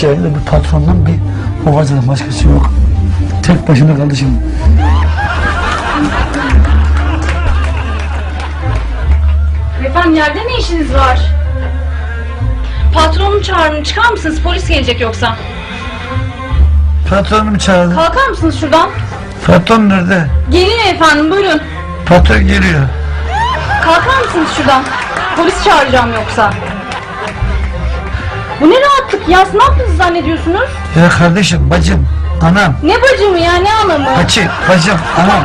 iş yerinde bir patrondan bir babacının başkası yok. Tek başına kaldı şimdi. Efendim yerde ne işiniz var? Patronum çağırın çıkar mısınız? Polis gelecek yoksa. Patronumu çağırdı. Kalkar mısınız şuradan? Patron nerede? Gelin efendim buyurun. Patron geliyor. Kalkar mısınız şuradan? Polis çağıracağım yoksa. Bu ne rahatlık ya? Siz ne yaptınız zannediyorsunuz? Ya kardeşim, bacım, anam, Ne bacımı ya ne anamı? bacı, bacım, anam.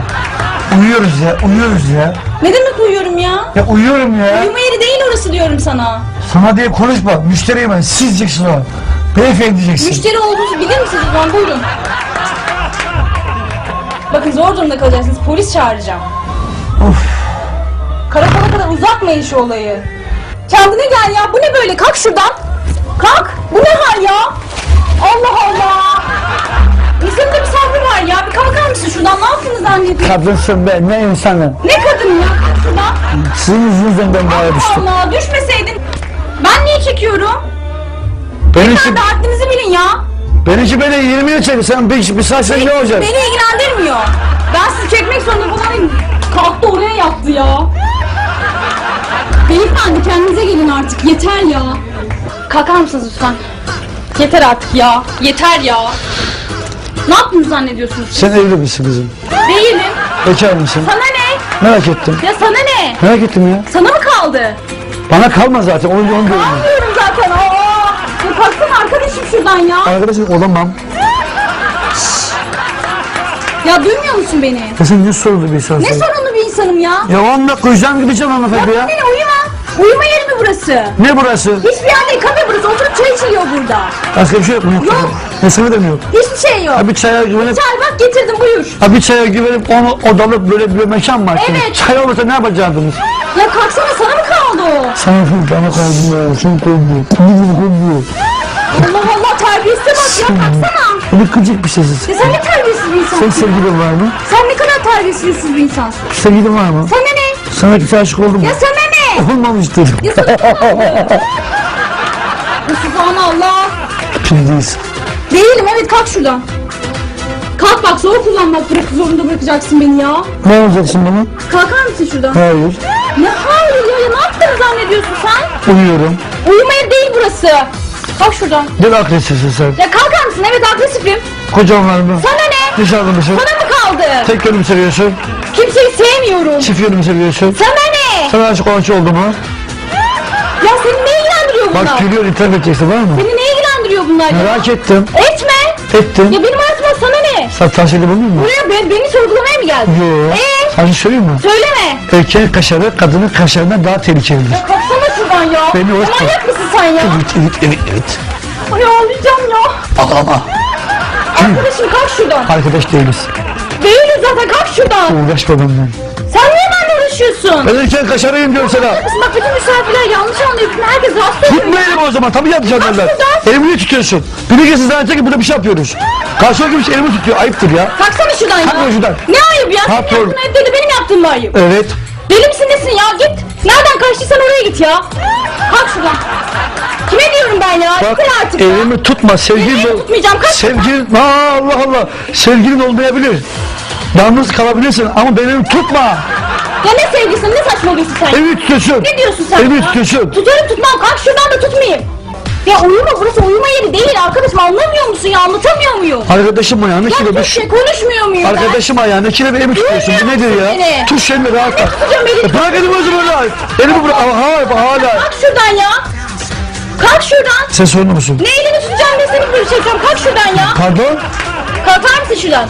Uyuyoruz ya, uyuyoruz ya. Ne demek uyuyorum ya? Ya uyuyorum ya. Uyuma yeri değil orası diyorum sana. Sana diye konuşma, müşteriyim ben. Siz diyeceksin o. Beyefendi diyeceksin. Müşteri olduğunuzu bilir misiniz o zaman buyurun. Bakın zor durumda kalacaksınız. Polis çağıracağım. Of. Karakola kadar uzatmayın şu olayı. Kendine gel ya. Bu ne böyle? Kalk şuradan. Kalk. Bu ne hal ya? Allah Allah. Da bir sabrı var ya. Bir kalkar mısın şuradan? Ne yaptınız zannediyorsun? Kadınsın be, ne insanı. Ne kadın ya? Kalk şuradan. Sizin yüzünüzden ben buraya Allah düştüm. Allah. Düşmeseydin. Ben niye çekiyorum? Benim Sen için, de haddinizi bilin ya. benim için böyle 20 yıl çekti. Sen bir, bir saat sonra ne olacak? Beni ilgilendirmiyor. Ben sizi çekmek zorunda falan kalktı oraya yattı ya. Beyefendi kendinize gelin artık yeter ya. Kalkar mısınız lütfen? Yeter artık ya. Yeter ya. Ne yaptınız zannediyorsunuz? Sen evli misin kızım? Değilim. Bekar mısın? Sana ne? Merak ettim. Ya sana ne? Merak ettim ya. Sana mı kaldı? Bana kalma zaten, onu, onu diyorum. ben. Anlıyorum zaten. Aa, ya kalksana arkadaşım şuradan ya. Arkadaşım olamam. Ya duymuyor musun beni? Ya sen ne sorulu bir Ne insansın? sorunlu bir insanım ya. Ya 10 dakika uyuyacağım canım hanımefendi ya. Beni uyuma. Uyuma yeri mi burası? Ne burası? Hiçbir yer değil kafe burası. Oturup çay içiliyor burada. Başka bir şey yok mu? Yok. Sana da mı yok? Hiçbir şey yok. Ha bir çaya güvenip, Çay bak getirdim buyur. ha bir çaya güvenip onu odalı böyle bir mekan mı açtınız? Evet. Çay olursa ne yapacaktınız? Ya kalksana sana mı kaldı? Sana bana kaldım ya, sen kaldı. Kıvır kıvır. Allah Allah terbiyesize bak ya kalksana. Bir gıcık bir şeysiz. Ya sen ne terbiyesiz bir Senin insansın. sevgilin var mı? Sen ne kadar terbiyesiz bir insansın. Sevgilin var mı? Sana ne? Sana kimse aşık oldu mu? Ya sana ne? Olmamış dedim. Ya sana ne? Subhanallah. Değilsin. Değilim evet kalk şuradan. Kalk bak zor kullanmak bırak, zorunda bırakacaksın beni ya. Ne olacaksın bana? Kalkar mısın şuradan? Hayır. Ne hayır ya, ya ne yaptığını zannediyorsun sen? Uyuyorum. Uyuma yeri değil burası. Kalk şuradan. Ne agresifsin sen? Ya kalkar mısın? Evet agresifim. Kocan var mı? Sana ne? Nişanlı mısın? Sana mı kaldı? Tek yönü mü seviyorsun? Kimseyi sevmiyorum. Çift yönü mü seviyorsun? Sana? Sana aşık olan şey oldu mu? Ya seni ne ilgilendiriyor bunlar? Bak gülüyor internet edeceksin var mı? Seni ne ilgilendiriyor bunlar ya? Merak ettim. Etme. Ettim. Ya benim hayatıma sana ne? Sen tahsili buldun mu? Buraya ben, beni sorgulamaya mı geldin? Yok. Ee? Sana söyleyeyim mi? Söyleme. Erkeğin kaşarı kadının kaşarından daha tehlikelidir. Ya kalksana şuradan ya. Beni hoş Manyak mısın sen ya? Evet, evet, evet, evet. Ay ağlayacağım ya. Ağlama. Arkadaşım kalk şuradan. Arkadaş değiliz. Değiliz zaten kalk şuradan. Uğraşma benimle. Sen niye benimle uğraşıyorsun? Ben erkeğin kaşarıyım diyorum sana. Bak bütün misafirler yanlış anlıyor. Bütün herkes oluyor. Tutma elimi o zaman. Tabii anlarlar. şuradan. Elimi niye tutuyorsun? Biri gelsin zannedecek ki burada bir şey yapıyoruz. Karşıya girmiş elimi tutuyor. Ayıptır ya. Kalksana şuradan ya. Kalkma şuradan. Ne ayıp ya? Senin Patron. yaptığın ayıp değil de benim yaptığım mı ayıp? Evet. Deli misin nesin ya? Git. Nereden kaçtıysan oraya git ya. Kalk şuradan. Kime diyorum ben ya? Bak Yeter artık ya. elimi tutma. Sevgilin Elimi ol. tutmayacağım. Kaç Sevgilin. Aa, Allah Allah. Sevgilin olmayabilir. Yalnız kalabilirsin ama benim tutma. Ya ne sevgilisin ne saçmalıyorsun sen? Elimi tutuyorsun. Ne diyorsun sen Elimi ya? tutuyorsun. Tutarım tutmam. Kalk şuradan da tutmayayım. Ya uyuma burası uyuma yeri değil arkadaşım anlamıyor musun ya anlatamıyor muyum? Arkadaşım ayağını Ya kilomuş. Türkçe konuşmuyor muyum ben? Arkadaşım ayağını kilo elimi tutuyorsun. Bu nedir ya? beni? Tuş elimi rahat elini? E bırak elimi o zaman rahat. Elimi bırak. Ama hala. Kalk şuradan ya. Kalk şuradan. Sen sorunlu musun? Ne elini tutacağım ne seni böyle çekeceğim. Kalk şuradan ya. Pardon? Kalkar mısın şuradan?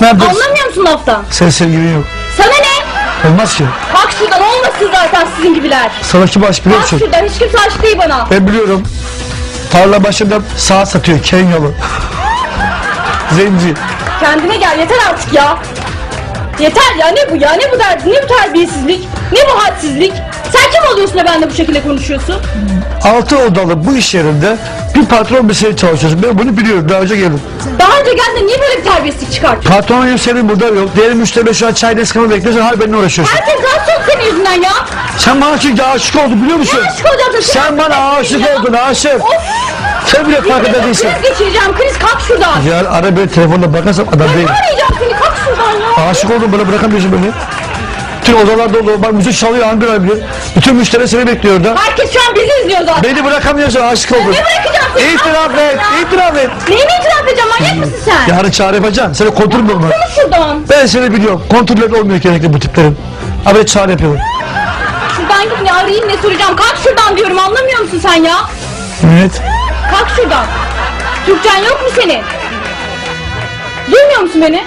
Ne yapıyorsun? Anlamıyor musun laftan? Senin sevgilin yok. Sana ne? Olmaz ki. Kalk şuradan olmasın zaten sizin gibiler. Sana kim aşk biliyor musun? şuradan hiç kimse aşık değil bana. Ben biliyorum. Tarla başında saat satıyor Kenyalı. Zenci. Kendine gel yeter artık ya. Yeter ya ne bu ya ne bu derdin ne bu terbiyesizlik ne bu hadsizlik. Sen kim oluyorsun da benimle bu şekilde konuşuyorsun? Altı odalı bu iş yerinde bir patron bir şey çalışıyorsun. Ben bunu biliyorum. Daha önce geldim. Daha önce geldin niye böyle bir terbiyesizlik çıkartıyorsun? Patron yok senin burada yok. Diğer müşteri şu an çay deskanı bekliyorsun. Hala benimle uğraşıyorsun. Herkes rahatsız oldu senin yüzünden ya. Sen bana çünkü aşık oldun biliyor musun? Ne aşık olacaksın? Sen bana aşık oldun aşık. Of Sen bile farkında değilsin. Kriz geçireceğim. Kriz kalk şuradan. Ya ara böyle telefonla bakarsam adam değil. arayacağım seni? Kalk şuradan ya. Aşık oldum bana bırakamıyorsun beni. Bütün odalarda oldu. Bak müzik çalıyor Ankara bilir. Bütün müşteri seni bekliyor orada. Herkes şu an bizi izliyor zaten. Beni bırakamıyorsun aşık oldum. Ne bırakacağım seni? İtiraf et, itiraf et. Neyini itiraf edeceğim? Manyak mısın sen? Yarın çağrı yapacağım. Seni kontrol mü olmaz? Konuş şuradan. Ben seni biliyorum. Kontrol olmuyor genellikle bu tiplerin. Abi çağrı yapıyorum. Şuradan git ne arayayım ne soracağım. Kalk şuradan diyorum anlamıyor musun sen ya? Evet. Kalk şuradan. Türkçen yok mu senin? Duymuyor musun beni?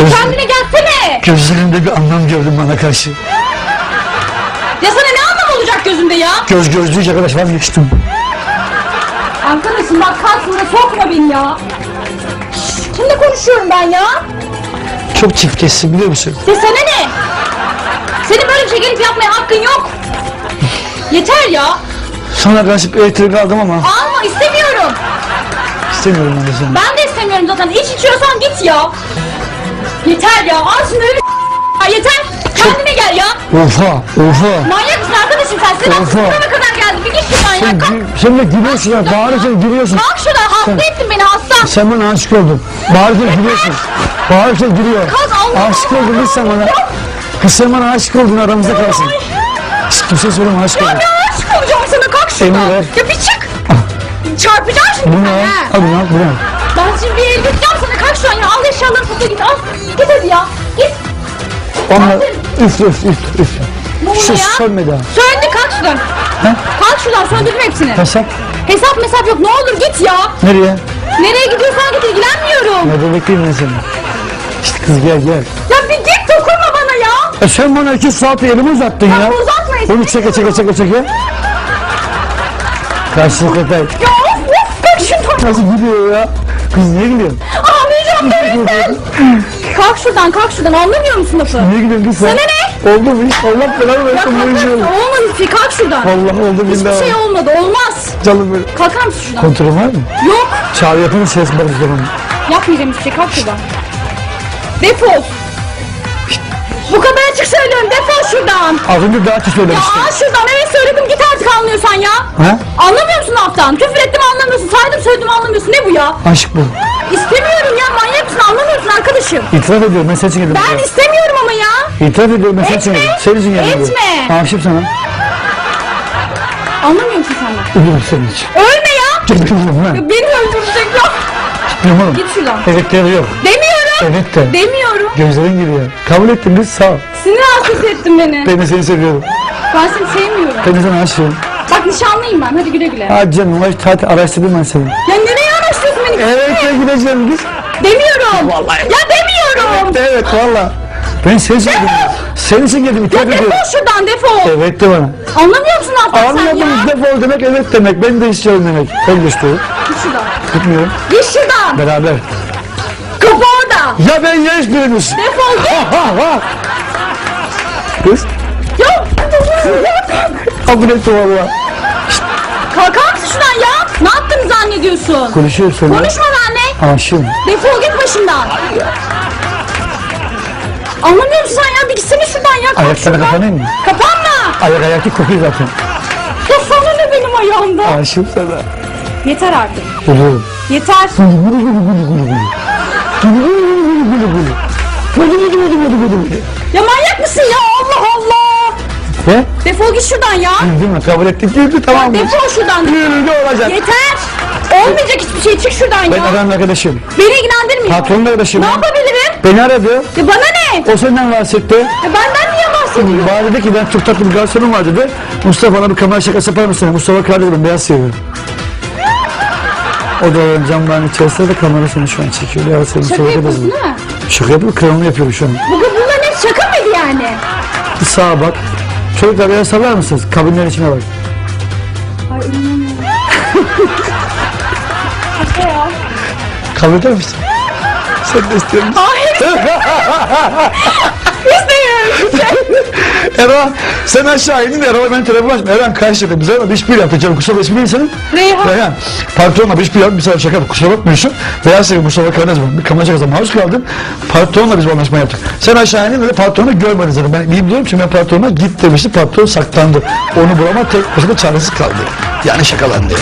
Göz- kendine gelsene. Gözlerinde bir anlam gördüm bana karşı. Ya sana ne anlam olacak gözünde ya? Göz gözlüğü arkadaş vazgeçtim. Arkadaşım bak karşımda sokma beni ya. Şşş, Kimle konuşuyorum ben ya? Çok çirkefsin biliyor musun? Sana ne? Senin böyle bir şey gelip yapmaya hakkın yok. Yeter ya. Sana karşı bir elektrik aldım ama Alma istemiyorum. istemiyorum ben de seni. Ben de istemiyorum zaten. İç içiyorsan git ya. Yeter ya. Al şunu öyle ya yeter. Kendine gel ya. Ufa, ufa. Manyak mısın arkadaşım sen? Sen Oha. buraya kadar geldin. Bir git şuradan ya. Sen, Kalk, gü- de gülüyorsun ya. Bağırırken gülüyorsun. kalk şuradan. Hasta ettin beni hasta. Sen bana aşık oldun. Bağırırken gülüyorsun. Bağırırken gülüyor. Kalk, Allah Aşık oldun kız sen bana. Kız sen bana aşık oldun aramızda kalsın. Hiç kimse söyleme aşık oldun. Ya aşık olacağım sana. Kalk şuradan. Emre ver. Ya bir çık. Çarpacağım şimdi Bu ne? sen al? Al bunu al bunu al. Ben şimdi bir el tutacağım sana. Kalk şu an ya. Al eşyalarını topla git. Al. Git hadi ya. Git. Onunla üf üf üf üf. Ne oluyor Şu ya? sönme daha. Söndü kalk şuradan. He? Kalk şuradan söndürdüm hepsini. Hesap Hesap mesap yok. Ne olur git ya. nereye? Nereye gidiyorsan git ilgilenmiyorum. Nerede bekleyeyim ben seni? İşte kız gel gel. Ya bir git dokunma bana ya. E sen bana iki saat elimi uzattın ya. Uzatma işte. Onu çeke çeke çeke çeke. Karşılıklı Ya of of bak şuradan. Nasıl gülüyor ya? Kız niye gülüyorsun? Ağlayacağım derinden. kalk şuradan kalk şuradan anlamıyor musun lafı? Niye gülüyorsun kız sen? Sana ne? Oldu mu hiç? Allah belanı Ya versin kalk böyle hiçbir şey kalk şuradan. Allah oldu Hiçbir billahi. şey olmadı olmaz. Canım benim. Kalkar mısın şuradan? Kontrol var mı? Yok Çağrı yapın ses zaman. yapmayacağım hiçbir şey kalk şuradan. Defol. Bu kadar açık söylüyorum defol şuradan. Az önce daha açık Ya söylemiştim. al şuradan evet söyledim git artık anlıyorsan ya. Ha? Anlamıyor musun laftan? Küfür ettim anlamıyorsun. Saydım söyledim anlamıyorsun. Ne bu ya? Aşk bu. İstemiyorum ya manyak mısın anlamıyorsun arkadaşım. İtiraf ediyorum ben senin için geldim. Ben buraya. istemiyorum ama ya. İtiraf ediyorum ben senin için Etme. geldim. Senin için geldim. Etme. Aşık sana. Anlamıyor musun sen beni? Ölürüm senin için. Ölme ya. Gitmiyorum lan. Beni öldürecek ya. Git şuradan. Evet de yok. Demiyorum. Evet de. Demiyorum. Gözlerin gülüyor. Kabul ettim kız sağ ol. Sinir hastası ettin beni. Ben de seni seviyorum. Ben seni sevmiyorum. Ben de sana aşığım. Bak nişanlıyım ben. Hadi güle güle. Hadi canım hadi tatil araştırdım ben seni. Ya nereye araştırıyorsun beni? Evet ben gideceğim kız. Demiyorum. Vallahi. Ya demiyorum. Evet valla. Ben senin için geldim. Senin için geldim Ya itiraf ediyorum. defol şuradan defol. Evet de bana. Anlamıyor musun laftan sen ya? Anlamadınız defol demek evet demek. Ben de istiyorum demek. Ben de istiyorum. Git şuradan. Gitmiyorum. Git şuradan. Beraber. Ya ben ya hiçbirimiz. Defol git. Kız. Ya. Kabul ettim valla. Kalkar mısın şuradan ya? Ne yaptığını zannediyorsun? Konuşuyor seninle. Konuşma benimle. Aşığım. Defol git başımdan. Anlamıyor musun sen ya? Bir gitsene şuradan ya. Kalk şuradan. kapanayım mı? Kapanma. Ayak ayakta kokuyor zaten. Ya sana ne benim ayağımda? Aşığım sana. Yeter artık. Gülüyorum. Yeter. Gülü gülü. Gülü gülü gülü gülü gülü. Gülü gülü gülü gülü gülü gülü. Ya manyak mısın ya? Allah Allah. Ne? Defol git şuradan ya. Güldün mü? Kabul ettik güldü tamam mı? Defol şuradan. Güldü olacak. Yeter. Olmayacak hiçbir şey. Çık şuradan Ben ya. aranın arkadaşım. Beni ilgilendirmiyor. Patronun arkadaşım. Ne yapabilirim? Beni aradı. Ya bana ne? O senden bahsetti. Ya benden niye bahsediyorsun? Bana dedi ki ben çok tatlı bir garsonum var dedi. Mustafa bana bir kamera şakası yapar mısın? Mustafa kardeşim ben beyaz seviyorum. O da camların içerisinde de kamera seni şu an çekiyor. Şaka yapıyorsun. değil mi? Şaka yapıyor, kralını yapıyor şu an. Bugün bunların hepsi şaka mıydı yani? Sağa bak. Çocuklar beni sallar mısınız? Kabinlerin içine bak. Ay inanamıyorum. şaka ya. Kabul eder misin? Sen de istiyor musun? Hayır. İstemiyorum. Erhan sen aşağı indin Erhan'a ben telefon açma. Erhan karşıda bize ama bir yapacağım. Kusura bakma ismi ne senin? Reyhan. Reyhan. Patronla bir yap. Bir şaka yap. Kusura bakmıyorsun. Sevgi Mustafa Karadeniz var. Bir kamera şakası maruz kaldım. Patronla biz bu anlaşma yaptık. Sen aşağı indin ve patronu görmedin zaten. Ben iyi biliyorum çünkü ben patrona git demişti. Patron saklandı. Onu bulama tek başına çaresiz kaldı. Yani şakalandı.